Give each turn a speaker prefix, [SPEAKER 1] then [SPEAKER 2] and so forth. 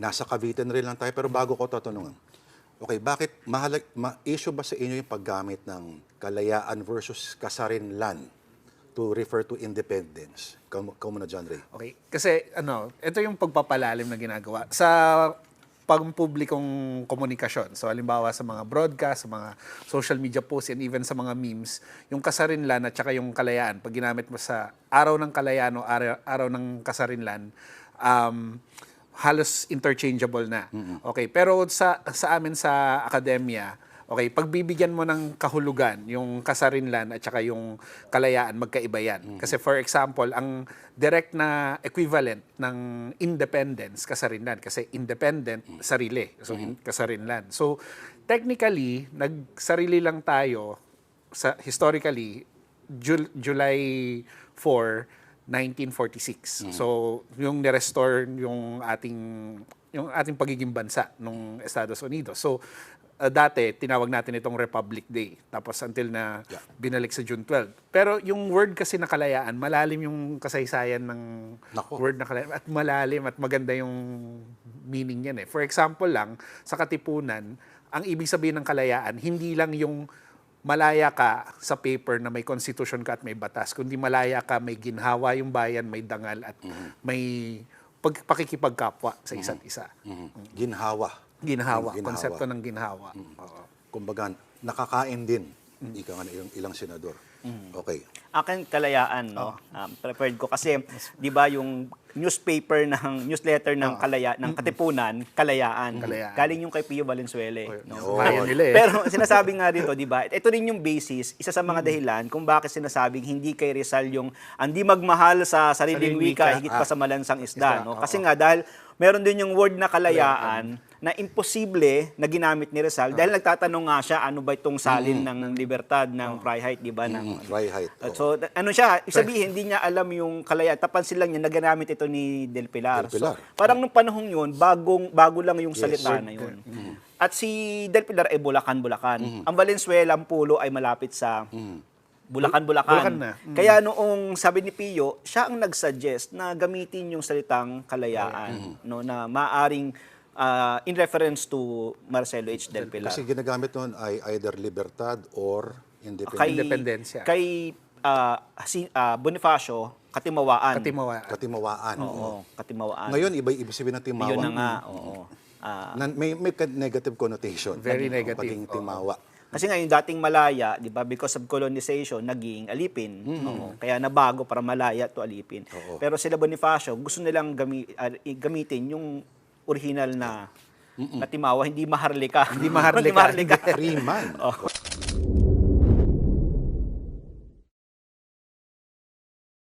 [SPEAKER 1] nasa Cavite na rin lang tayo, pero bago ko tatanungan, okay, bakit mahalag, ma-issue ba sa inyo yung paggamit ng kalayaan versus kasarinlan to refer to independence? Kamu, na, John Ray.
[SPEAKER 2] Okay. Kasi ano, ito yung pagpapalalim na ginagawa. Sa pangpublikong komunikasyon. So halimbawa sa mga broadcast, sa mga social media posts, and even sa mga memes, yung kasarinlan at saka yung kalayaan, pag ginamit mo sa araw ng kalayaan o araw, araw ng kasarinlan, um, halos interchangeable na. Okay, pero sa sa amin sa akademya, okay, pagbibigyan mo ng kahulugan yung kasarinlan at saka yung kalayaan, magkaiba yan. Kasi for example, ang direct na equivalent ng independence, kasarinlan. Kasi independent, sarili. So, in- kasarinlan. So, technically, nagsarili lang tayo sa historically Jul- July 4 1946. So, yung ni-restore yung ating yung ating pagiging bansa nung Estados Unidos. So, uh, dati tinawag natin itong Republic Day. Tapos until na
[SPEAKER 1] Yeah.
[SPEAKER 2] binalik sa June 12. Pero yung word kasi na kalayaan, malalim yung kasaysayan ng
[SPEAKER 1] Nako.
[SPEAKER 2] word na kalayaan. At malalim at maganda yung meaning yan eh. For example lang, sa Katipunan, ang ibig sabihin ng kalayaan, hindi lang yung malaya ka sa paper na may constitution ka at may batas, kundi malaya ka, may ginhawa yung bayan, may dangal at may pag, pakikipagkapwa sa isa't isa.
[SPEAKER 1] Mhm. Ginhawa.
[SPEAKER 2] Ginhawa,
[SPEAKER 1] Ginhawa.
[SPEAKER 2] konsepto ng ginhawa. Oo.
[SPEAKER 1] Kumbaga, nakakain din. Ika nga ilang, ilang senador. Okay.
[SPEAKER 3] Akin kalayaan, no? Um, preferred ko kasi 'di ba yung newspaper ng newsletter ng kalaya ng Katipunan, Kalayaan.
[SPEAKER 2] Kalayaan.
[SPEAKER 3] Galing yung kay Pio Valenzuela. eh, no?
[SPEAKER 2] Bayan nila eh.
[SPEAKER 3] Pero sinasabi nga dito, 'di ba? Ito rin yung basis, isa sa mga dahilan kung bakit sinasabing hindi kay Rizal yung hindi magmahal sa sariling
[SPEAKER 2] Sariling
[SPEAKER 3] wika,
[SPEAKER 2] wika.
[SPEAKER 3] higit pa
[SPEAKER 1] Ah.
[SPEAKER 3] sa malansang
[SPEAKER 2] Isda,
[SPEAKER 3] isda, no?
[SPEAKER 2] oo.
[SPEAKER 3] Kasi nga dahil meron din yung word na kalayaan na imposible na ginamit ni Rizal dahil nagtatanong nga siya ano ba itong salin ng libertad ng Freiheit, 'di ba? Ng
[SPEAKER 1] Mm, Freiheit.
[SPEAKER 3] at
[SPEAKER 1] Oo.
[SPEAKER 3] So, da- ano siya, sabihin, hindi niya alam yung kalayaan. Tapansin lang niya, nagamit ito ni Del Pilar.
[SPEAKER 1] Del Pilar.
[SPEAKER 3] So, parang nung panahong yun, bagong, bago lang yung
[SPEAKER 1] Yes.
[SPEAKER 3] salita na yun. At si Del Pilar ay Bulacan-Bulacan. Ang Valenzuela, ang pulo ay malapit sa Bulacan-Bulacan.
[SPEAKER 2] Bulacan na. Mm.
[SPEAKER 3] Kaya noong sabi ni Pio, siya ang nag-suggest na gamitin yung salitang kalayaan, no, na maaring ah, in reference to Marcelo H. Del Pilar.
[SPEAKER 1] Kasi ginagamit noon ay either libertad or independence.
[SPEAKER 3] kay,
[SPEAKER 2] Independensya.
[SPEAKER 3] Kay ah, si, ah, Bonifacio, Katimawaan.
[SPEAKER 2] Katimawa.
[SPEAKER 1] Katimawaan.
[SPEAKER 3] Oo, Katimawaan.
[SPEAKER 1] Ngayon, iba ibig sabihin ng timawa.
[SPEAKER 3] Yun na nga, oo. Ah,
[SPEAKER 1] Na- may, may negative connotation.
[SPEAKER 2] Very negative,
[SPEAKER 1] Paging
[SPEAKER 2] oo.
[SPEAKER 3] Kasi nga yung dating Malaya, 'di ba, because of colonization, naging Alipin. Oo, kaya nabago para Malaya to Alipin.
[SPEAKER 1] Oo.
[SPEAKER 3] Pero sila Bonifacio, gusto nilang gami, i- gamitin yung original na na Timawa, hindi Maharlika.
[SPEAKER 2] Hindi Maharlika.
[SPEAKER 3] Maharlika.
[SPEAKER 1] Free man.
[SPEAKER 3] Oo.